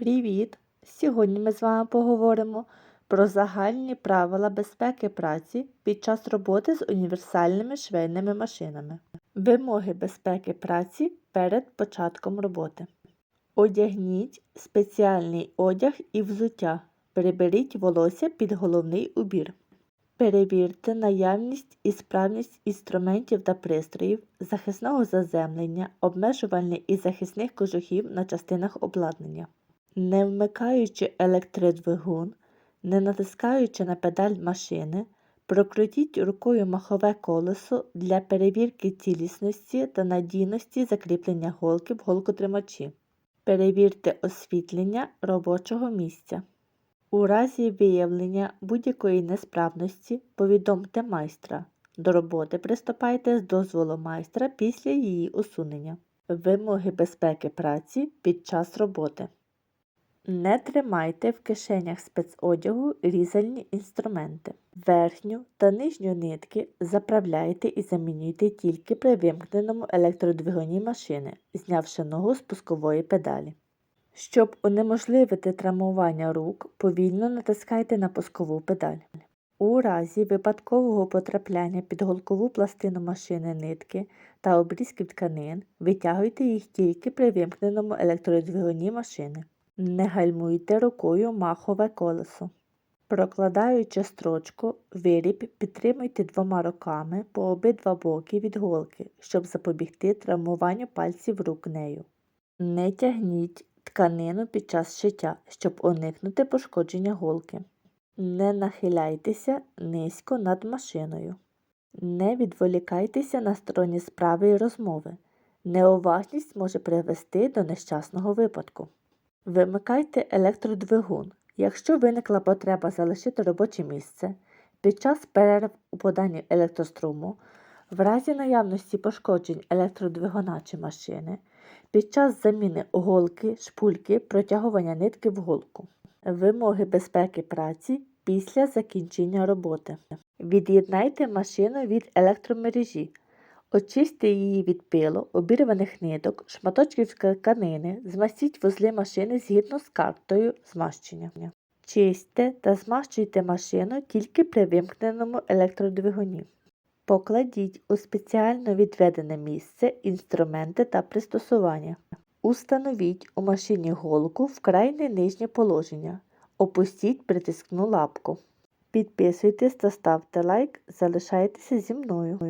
Привіт! Сьогодні ми з вами поговоримо про загальні правила безпеки праці під час роботи з універсальними швейними машинами. Вимоги безпеки праці перед початком роботи. Одягніть спеціальний одяг і взуття. Приберіть волосся під головний убір. Перевірте наявність і справність інструментів та пристроїв, захисного заземлення, обмежувальних і захисних кожухів на частинах обладнання. Не вмикаючи електродвигун, не натискаючи на педаль машини, прокрутіть рукою махове колесо для перевірки цілісності та надійності закріплення голки в голкотримачі. Перевірте освітлення робочого місця. У разі виявлення будь-якої несправності повідомте майстра. До роботи приступайте з дозволу майстра після її усунення. Вимоги безпеки праці під час роботи. Не тримайте в кишенях спецодягу різальні інструменти. Верхню та нижню нитки заправляйте і замінюйте тільки при вимкненому електродвигуні машини, знявши ногу з пускової педалі. Щоб унеможливити травмування рук, повільно натискайте на пускову педаль. У разі випадкового потрапляння під голкову пластину машини нитки та обрізків тканин, витягуйте їх тільки при вимкненому електродвигуні машини. Не гальмуйте рукою махове колесо. Прокладаючи строчку, виріб підтримуйте двома руками по обидва боки від голки, щоб запобігти травмуванню пальців рук нею. Не тягніть тканину під час шиття, щоб уникнути пошкодження голки. Не нахиляйтеся низько над машиною. Не відволікайтеся на сторонні справи і розмови. Неуважність може привести до нещасного випадку. Вимикайте електродвигун. Якщо виникла потреба залишити робоче місце під час перерв у поданні електроструму, в разі наявності пошкоджень електродвигуна чи машини, під час заміни голки, шпульки, протягування нитки в голку. Вимоги безпеки праці після закінчення роботи. Від'єднайте машину від електромережі. Очистьте її від пилу, обірваних ниток, шматочків тканини, змастіть вузли машини згідно з картою змащення. Чистьте та змащуйте машину тільки при вимкненому електродвигуні. Покладіть у спеціально відведене місце інструменти та пристосування. Установіть у машині голку в крайне нижнє положення. Опустіть притискну лапку. Підписуйтесь та ставте лайк, залишайтеся зі мною.